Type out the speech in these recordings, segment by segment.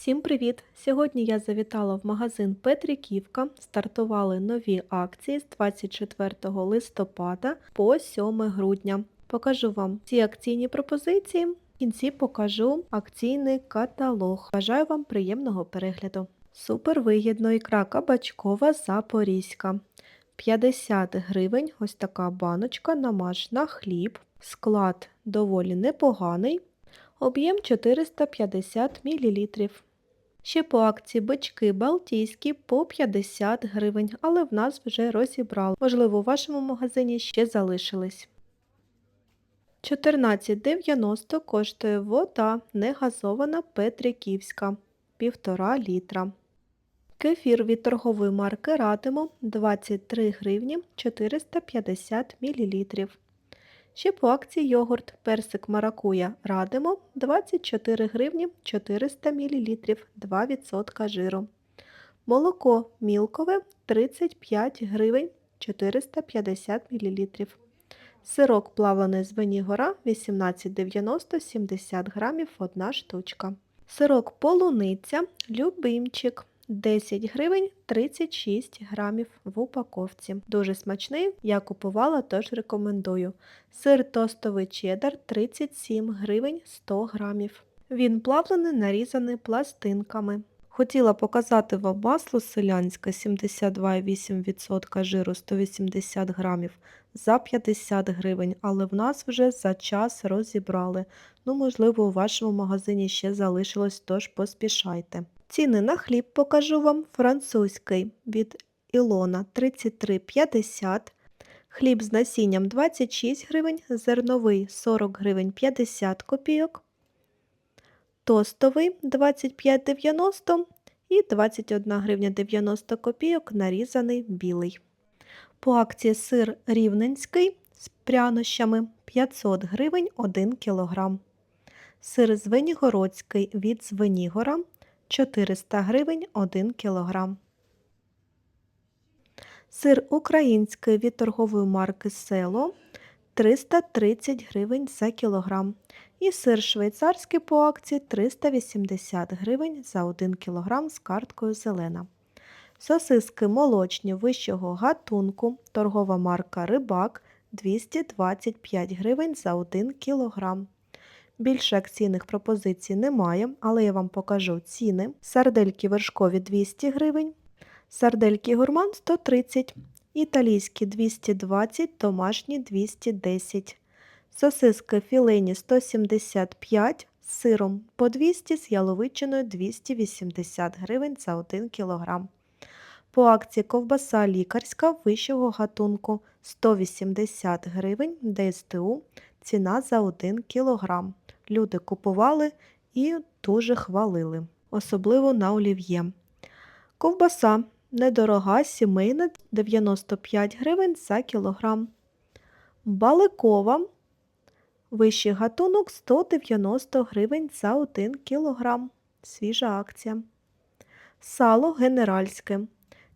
Всім привіт! Сьогодні я завітала в магазин Петриківка. Стартували нові акції з 24 листопада по 7 грудня. Покажу вам ці акційні пропозиції. В кінці покажу акційний каталог. Бажаю вам приємного перегляду. Супер вигідно ікра кабачкова запорізька. 50 гривень, ось така баночка, намаж на хліб. Склад доволі непоганий. Об'єм 450 мл. Ще по акції бички балтійські по 50 гривень, але в нас вже розібрали. Можливо, у вашому магазині ще залишились. 14,90 коштує вода негазована Петриківська 1,5 літра. Кефір від торгової марки Радимо 23 гривні 450 мл. Ще по акції йогурт персик маракуя Радимо 24 гривні 400 мл 2% жиру. Молоко мілкове 35 гривень 450 мл. Сирок плавлений з Венігора 18,90 70 грамів 1 штучка. Сирок полуниця любимчик 10 гривень 36 грамів в упаковці. Дуже смачний, я купувала, тож рекомендую. Сир тостовий чеддер 37 гривень 100 грамів. Він плавлений, нарізаний пластинками. Хотіла показати вам масло селянське 72,8% жиру 180 грамів за 50 гривень, але в нас вже за час розібрали. Ну, можливо, у вашому магазині ще залишилось, тож поспішайте. Ціни на хліб покажу вам французький від Ілона 33,50 Хліб з насінням 26 гривень, зерновий 40 гривень 50 копійок, тостовий 25,90 і 21 гривня 90 копійок нарізаний білий. По акції сир рівненський з прянощами 500 гривень 1 кг. Сир звенігородський від Звенігора 400 гривень 1 кг. Сир український від торгової марки Село 330 гривень за кілограм. І сир швейцарський по акції 380 гривень за 1 кг з карткою зелена. Сосиски молочні вищого гатунку, торгова марка Рибак 225 гривень за 1 кг. Більше акційних пропозицій немає, але я вам покажу ціни. Сардельки вершкові 200 гривень, сардельки гурман 130 італійські 220, домашні 210, сосиски філейні 175 з сиром по 200 з яловичиною 280 гривень за 1 кг. По акції ковбаса лікарська вищого гатунку 180 гривень ДСТУ, ціна за 1 кг. Люди купували і дуже хвалили, особливо на олів'є. Ковбаса недорога, сімейна 95 гривень за кілограм. Баликова вищий гатунок 190 гривень за 1 кілограм. Свіжа акція. Сало генеральське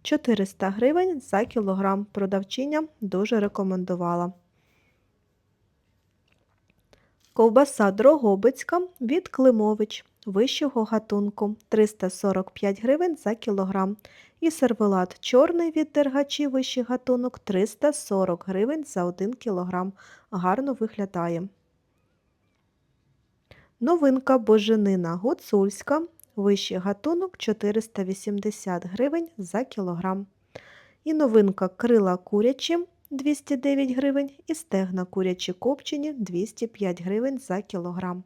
400 гривень за кілограм. Продавчиня дуже рекомендувала. Ковбаса Дрогобицька від Климович вищого гатунку 345 гривень за кілограм. І сервелат чорний від дергачі вищий гатунок 340 гривень за 1 кілограм. Гарно виглядає. Новинка боженина гуцульська вищий гатунок 480 гривень за кілограм. І новинка крила курячі 209 гривень і стегна курячі копчені 205 гривень за кілограм.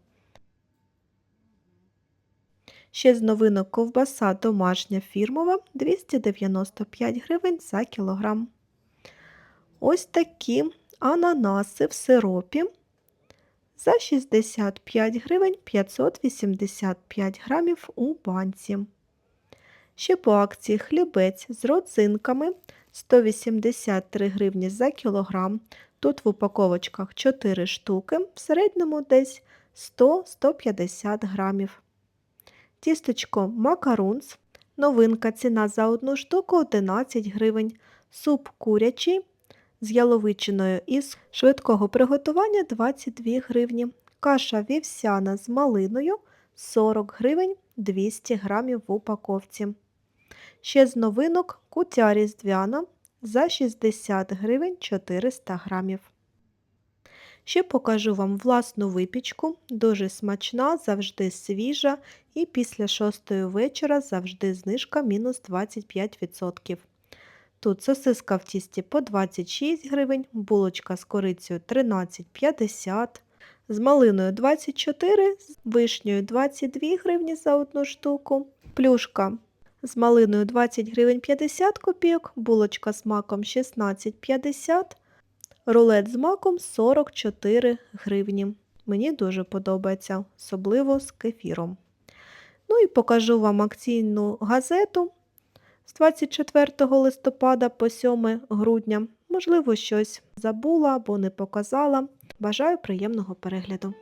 Ще з новинок ковбаса домашня фірмова 295 гривень за кілограм. Ось такі ананаси в сиропі за 65 гривень 585 грамів у банці. Ще по акції хлібець з родзинками 183 гривні за кілограм. Тут в упаковочках 4 штуки, в середньому десь 100-150 грамів. Тістечко макарунс. Новинка ціна за одну штуку 11 гривень. Суп курячий з яловичиною із швидкого приготування 22 гривні. Каша вівсяна з малиною 40 гривень 200 грамів в упаковці. Ще з новинок кутя різдвяна за 60 гривень 400 грамів. Ще покажу вам власну випічку, дуже смачна, завжди свіжа і після 6 вечора завжди знижка мінус 25%. Тут сосиска в тісті по 26 гривень, булочка з корицею 13,50, з малиною 24, з вишнею 22 гривні за одну штуку, плюшка з малиною 20 гривень 50 копійок, булочка з маком 16,50, рулет з маком 44 гривні. Мені дуже подобається, особливо з кефіром. Ну і покажу вам акційну газету з 24 листопада по 7 грудня. Можливо, щось забула або не показала. Бажаю приємного перегляду.